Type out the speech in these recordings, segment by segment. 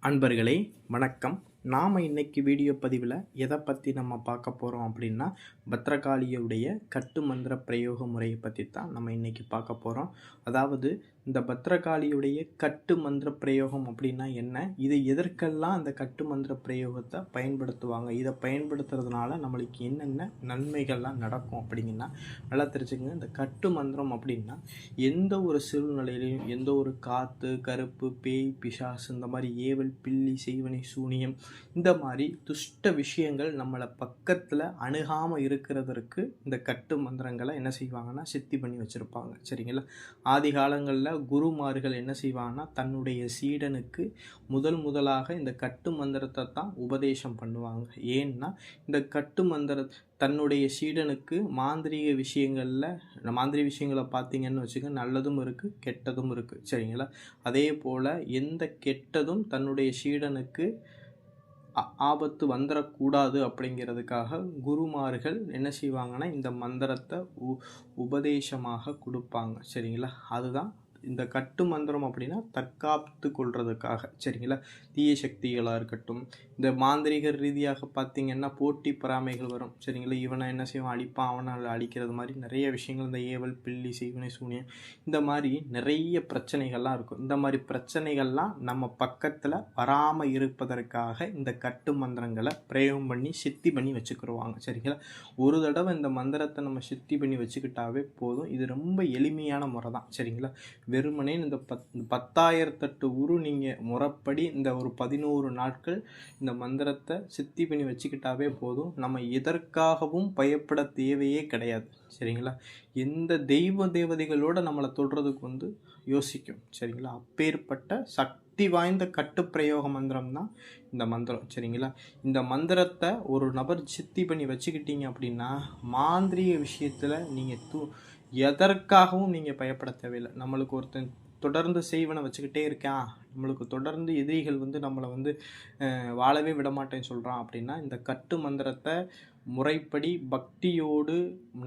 அன்பர்களே வணக்கம். நாம் இன்றைக்கி வீடியோ பதிவில் எதை பற்றி நம்ம பார்க்க போகிறோம் அப்படின்னா பத்ரகாளியுடைய கட்டு மந்திர பிரயோக முறையை பற்றி தான் நம்ம இன்றைக்கி பார்க்க போகிறோம் அதாவது இந்த பத்ரகாளியுடைய கட்டு மந்திர பிரயோகம் அப்படின்னா என்ன? இது எதற்கெல்லாம் அந்த கட்டு மந்திர பிரயோகத்தை பயன்படுத்துவாங்க? இதை பயன்படுத்துறதுனால நம்மளுக்கு என்னென்ன நன்மைகள்லாம் நடக்கும் அப்படிங்கன்னா நல்லா தெரிஞ்சுக்கங்க. இந்த கட்டு மந்திரம் அப்படின்னா எந்த ஒரு சூழ்நிலையிலையும் எந்த ஒரு காற்று கருப்பு பேய் பிசாசு இந்த மாதிரி ஏவல் பில்லி செய்வனை சூனியம் இந்த மாதிரி துஷ்ட விஷயங்கள் நம்மளை பக்கத்தில் அணுகாமல் இருக்கிறதற்கு இந்த கட்டு மந்திரங்களை என்ன செய்வாங்கன்னா சித்தி பண்ணி வச்சுருப்பாங்க. சரிங்களா? ஆதி காலங்களில் குருமார்கள் என்ன செய்வாங்கன்னா தன்னுடைய சீடனுக்கு முதல் முதலாக இந்த கட்டு மந்திரத்தை தான் உபதேசம் பண்ணுவாங்க. ஏன்னா இந்த கட்டு மந்திர தன்னுடைய சீடனுக்கு மாந்திரீக விஷயங்களில் மாந்திரீக விஷயங்களை பார்த்தீங்கன்னு வச்சுக்க நல்லதும் இருக்குது கெட்டதும் இருக்குது சரிங்களா? அதே போல் எந்த கெட்டதும் தன்னுடைய சீடனுக்கு ஆபத்து வந்துடக்கூடாது அப்படிங்கிறதுக்காக குருமார்கள் என்ன செய்வாங்கன்னா இந்த மந்திரத்தை உ உபதேசமாக கொடுப்பாங்க. சரிங்களா? அதுதான் இந்த கட்டு மந்திரம் அப்படின்னா தற்காத்து கொள்றதுக்காக. சரிங்களா? தீய சக்திகளாக இருக்கட்டும். இந்த மாந்திரிக ரீதியாக பார்த்தீங்கன்னா போட்டி பொறாமைகள் வரும். சரிங்களா? இவனை என்ன செய்வான்? அழிப்பான் அவனால் அழிக்கிறது மாதிரி நிறைய விஷயங்கள். இந்த ஏவல் பில்லி செய்வனை சூனியம் இந்த மாதிரி நிறைய பிரச்சனைகள்லாம் இருக்கும். இந்த மாதிரி பிரச்சனைகள்லாம் நம்ம பக்கத்தில் வராமல் இருப்பதற்காக இந்த கட்டு மந்திரங்களை பிரயோகம் பண்ணி சித்தி பண்ணி வச்சுக்கிடுவாங்க சரிங்களா? ஒரு தடவை இந்த மந்திரத்தை நம்ம சித்தி பண்ணி வச்சுக்கிட்டாவே போதும். இது ரொம்ப எளிமையான முறை தான். சரிங்களா? வெறுமனே இந்த பத் பத்தாயிரத்தெட்டு உரு நீங்கள் முறைப்படி இந்த ஒரு பதினோரு நாட்கள் இந்த மந்திரத்தை சித்தி பண்ணி வச்சுக்கிட்டாவே போதும். நம்ம எதற்காகவும் பயப்பட தேவையே கிடையாது. சரிங்களா? எந்த தெய்வ தேவதைகளோட நம்மளை தொடுறதுக்கு வந்து யோசிக்கும். சரிங்களா? அப்பேற்பட்ட சக்தி வாய்ந்த கட்டுப்பிரயோக மந்திரம் தான் இந்த மந்திரம். சரிங்களா? இந்த மந்திரத்தை ஒரு நபர் சித்தி பண்ணி வச்சுக்கிட்டீங்க அப்படின்னா மாந்திரீக விஷயத்தில் நீங்கள் தூ எதற்காகவும் நீங்கள் பயப்பட தேவையில்லை. நம்மளுக்கு ஒருத்தன் தொடர்ந்து செய்வனை வச்சுக்கிட்டே இருக்கான். நம்மளுக்கு தொடர்ந்து எதிரிகள் வந்து நம்மளை வந்து வாழவே விட மாட்டேன்னு சொல்கிறான் அப்படின்னா இந்த கட்டு மந்திரத்தை முறைப்படி பக்தியோடு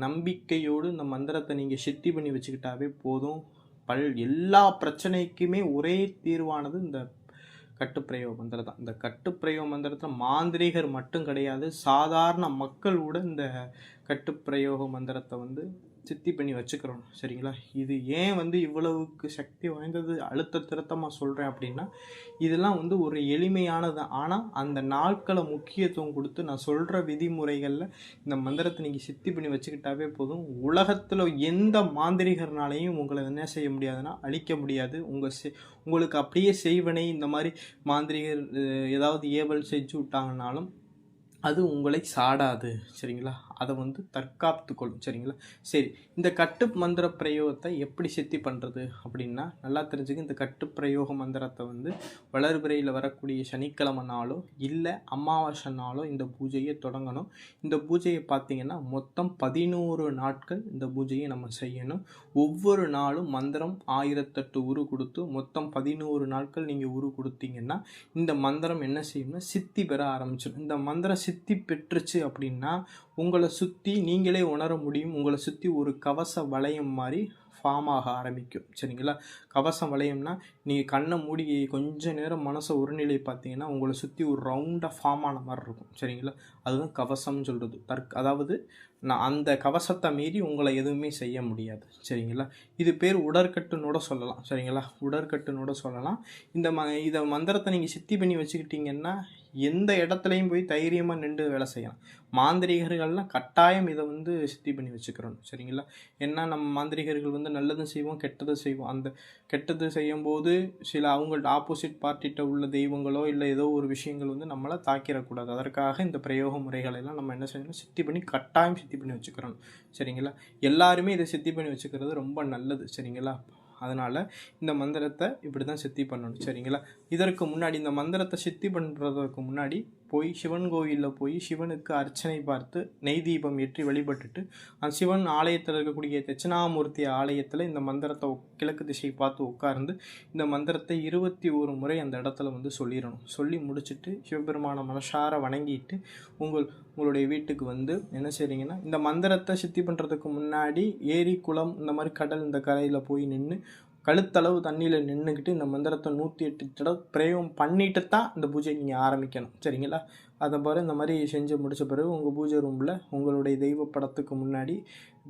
நம்பிக்கையோடு இந்த மந்திரத்தை நீங்கள் சித்தி பண்ணி வச்சுக்கிட்டாவே போதும். பல் எல்லா பிரச்சனைக்குமே ஒரே தீர்வானது இந்த கட்டுப்பிரயோக மந்திரம் தான் இந்த கட்டுப்பிரயோக மந்திரத்தில் மாந்திரீகர் மட்டும் கிடையாது. சாதாரண மக்கள் கூட இந்த கட்டுப்பிரயோக மந்திரத்தை வந்து சித்தி பண்ணி வச்சுக்கிறோம். சரிங்களா? இது ஏன் வந்து இவ்வளவுக்கு சக்தி வாய்ந்தது? அழுத்த திருத்தமாக சொல்கிறேன் அப்படின்னா இதெல்லாம் வந்து ஒரு எளிமையானது. ஆனால் அந்த நாட்களை முக்கியத்துவம் கொடுத்து நான் சொல்கிற விதிமுறைகளில் இந்த மந்திரத்தை நீங்கள் சித்தி பண்ணி வச்சுக்கிட்டாவே போதும். உலகத்தில் எந்த மாந்திரிகர்னாலையும் உங்களை என்ன செய்ய முடியாதுன்னா அழிக்க முடியாது. உங்கள் செ உங்களுக்கு அப்படியே செய்வனை இந்த மாதிரி மாந்திரிகர் ஏதாவது ஏவல் செஞ்சு விட்டாங்கனாலும் அது உங்களை சாடாது. சரிங்களா? அதை வந்து தற்காத்து கொள்ளும் சரிங்களா? சரி இந்த கட்டு மந்திர பிரயோகத்தை எப்படி சித்தி பண்ணுறது அப்படின்னா நல்லா தெரிஞ்சுக்க இந்த கட்டு பிரயோக மந்திரத்தை வந்து வளர்பிறையில் வரக்கூடிய சனிக்கிழமை நாளோ இல்லை அமாவாசை நாளோ இந்த பூஜையை தொடங்கணும். இந்த பூஜையை பார்த்தீங்கன்னா மொத்தம் பதினோரு நாட்கள் இந்த பூஜையை நம்ம செய்யணும். ஒவ்வொரு நாளும் மந்திரம் ஆயிரத்தெட்டு உரு கொடுத்து மொத்தம் பதினோரு நாட்கள் நீங்கள் உரு கொடுத்தீங்கன்னா இந்த மந்திரம் என்ன செய்யும்னா சித்தி பெற ஆரம்பிச்சிடும். இந்த மந்திரம் சித்தி பெற்றுச்சு அப்படின்னா உங்களை சுற்றி நீங்களே உணர முடியும். உங்களை சுற்றி ஒரு கவச வளையம் மாதிரி ஃபார்ம் ஆக ஆரம்பிக்கும். சரிங்களா? கவசம் வளையம்னா நீங்கள் கண்ணை மூடி கொஞ்ச நேரம் மனசை ஒருநிலை பார்த்தீங்கன்னா உங்களை சுற்றி ஒரு ரவுண்டாக ஃபார்ம் ஆன மாதிரி இருக்கும். சரிங்களா? அதுதான் கவசம்னு சொல்கிறது தற் அதாவது நான் அந்த கவசத்தை மீறி உங்களை எதுவுமே செய்ய முடியாது. சரிங்களா? இது பேர் உடற்கட்டுனோட சொல்லலாம். சரிங்களா? உடற்கட்டுனோட சொல்லலாம். இந்த ம இதை மந்திரத்தை நீங்கள் சித்தி பண்ணி வச்சுக்கிட்டிங்கன்னா எந்த இடத்துலையும் போய் தைரியமாக நின்று வேலை செய்யலாம். மாந்திரிகர்கள்லாம் கட்டாயம் இதை வந்து சித்தி பண்ணி வச்சுக்கிறோம் சரிங்களா? ஏன்னா நம்ம மாந்திரிகர்கள் வந்து நல்லதும் செய்வோம் கெட்டதும் செய்வோம். அந்த கெட்டது செய்யும்போது சில அவங்கள்ட்ட ஆப்போசிட் பார்ட்டிகிட்ட உள்ள தெய்வங்களோ இல்லை ஏதோ ஒரு விஷயங்கள் வந்து நம்மளை தாக்கிடக்கூடாது. அதற்காக இந்த பிரயோக முறைகளை எல்லாம் நம்ம என்ன செய்யணும்? சித்தி பண்ணி கட்டாயம் சித்தி பண்ணி வச்சுக்கிறோம் சரிங்களா? எல்லாருமே இதை சித்தி பண்ணி வச்சுக்கிறது ரொம்ப நல்லது. சரிங்களா? அதனால் இந்த மந்திரத்தை இப்படி தான் சித்தி பண்ணணும். சரிங்களா? இதற்கு முன்னாடி இந்த மந்திரத்தை சித்தி பண்ணுறதுக்கு முன்னாடி போய் சிவன் கோயிலில் போய் சிவனுக்கு அர்ச்சனை பார்த்து நெய் தீபம் ஏற்றி வழிபட்டுட்டு அந்த சிவன் ஆலயத்தில் இருக்கக்கூடிய தட்சிணாமூர்த்தி ஆலயத்தில் இந்த மந்திரத்தை கிழக்கு திசை பார்த்து உட்கார்ந்து இந்த மந்திரத்தை இருபத்தி ஒரு முறை அந்த இடத்துல வந்து சொல்லிடணும். சொல்லி முடிச்சுட்டு சிவபெருமான மனசார வணங்கிட்டு உங்கள் உங்களுடைய வீட்டுக்கு வந்து என்ன செய்கிறீங்கன்னா இந்த மந்திரத்தை சித்தி பண்ணுறதுக்கு முன்னாடி ஏரி குளம் இந்த மாதிரி கடல் இந்த கரையில் போய் நின்று கழுத்தளவு தண்ணியில் நின்றுக்கிட்டு இந்த மந்திரத்தை நூற்றி எட்டு தடவை பிரயோகம் பண்ணிட்டு தான் இந்த பூஜையை நீங்கள் ஆரம்பிக்கணும். சரிங்களா? அதை பாரு இந்த மாதிரி செஞ்சு முடித்த பிறகு உங்கள் பூஜை ரூமில் உங்களுடைய தெய்வ படத்துக்கு முன்னாடி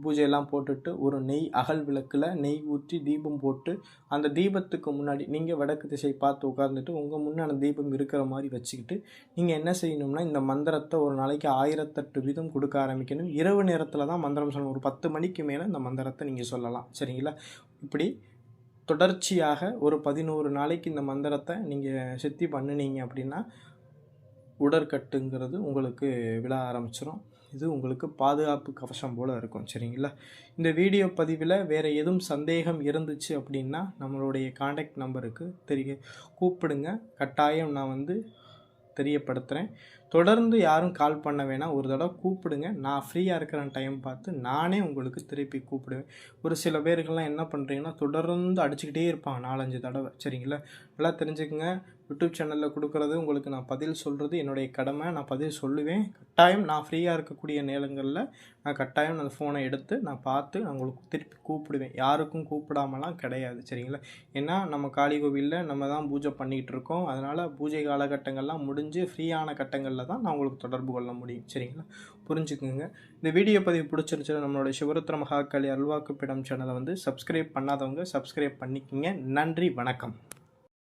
பூஜையெல்லாம் போட்டுட்டு ஒரு நெய் அகல் விளக்கில் நெய் ஊற்றி தீபம் போட்டு அந்த தீபத்துக்கு முன்னாடி நீங்கள் வடக்கு திசை பார்த்து உட்காந்துட்டு உங்கள் முன்னாடி தீபம் இருக்கிற மாதிரி வச்சுக்கிட்டு நீங்கள் என்ன செய்யணும்னா இந்த மந்திரத்தை ஒரு நாளைக்கு ஆயிரத்தெட்டு வீதம் கொடுக்க ஆரம்பிக்கணும். இரவு நேரத்தில் தான் மந்திரம் சொல்லணும். ஒரு பத்து மணிக்கு மேலே இந்த மந்திரத்தை நீங்கள் சொல்லலாம். சரிங்களா? இப்படி தொடர்ச்சியாக ஒரு பதினோரு நாளைக்கு இந்த மந்திரத்தை நீங்கள் சித்தி பண்ணினீங்க அப்படின்னா உடற்கட்டுங்கிறது உங்களுக்கு விழ ஆரம்பிச்சிடும் இது உங்களுக்கு பாதுகாப்பு கவசம் போல் இருக்கும் சரிங்களா? இந்த வீடியோ பதிவில் வேறு எதுவும் சந்தேகம் இருந்துச்சு அப்படின்னா நம்மளுடைய காண்டாக்ட் நம்பருக்கு தெரிய கூப்பிடுங்க. கட்டாயம் நான் வந்து தெரியப்படுத்துகிறேன் தொடர்ந்து யாரும் கால் பண்ண வேணாம் ஒரு தடவை கூப்பிடுங்க. நான் ஃப்ரீயாக இருக்கிற டைம் பார்த்து நானே உங்களுக்கு திருப்பி கூப்பிடுவேன். ஒரு சில பேருக்கெல்லாம் என்ன பண்ணுறீங்கன்னா தொடர்ந்து அடிச்சுக்கிட்டே இருப்பாங்க நாலஞ்சு தடவை சரிங்களா? நல்லா தெரிஞ்சுக்கங்க. யூடியூப் சேனலில் கொடுக்குறது உங்களுக்கு நான் பதில் சொல்கிறது என்னுடைய கடமை. நான் பதில் சொல்லுவேன். கட்டாயம் நான் ஃப்ரீயாக இருக்கக்கூடிய நேரங்களில் நான் கட்டாயம் அந்த ஃபோனை எடுத்து நான் பார்த்து நான் உங்களுக்கு திருப்பி கூப்பிடுவேன். யாருக்கும் கூப்பிடாமலாம் கிடையாது சரிங்களா? ஏன்னா நம்ம காளி கோவிலில் நம்ம தான் பூஜை பண்ணிகிட்டு இருக்கோம். அதனால் பூஜை காலகட்டங்கள்லாம் முடிஞ்சு ஃப்ரீயான கட்டங்களில் தான் நான் உங்களுக்கு தொடர்பு கொள்ள முடியும் சரிங்களா? புரிஞ்சுக்குங்க. இந்த வீடியோ பதிவு பிடிச்சிருச்சு நம்மளோட சிவருத்திர மகாக்காளி அல்வாக்குப்பிடம் சேனலை வந்து சப்ஸ்கிரைப் பண்ணாதவங்க சப்ஸ்கிரைப் பண்ணிக்கிங்க. நன்றி வணக்கம்.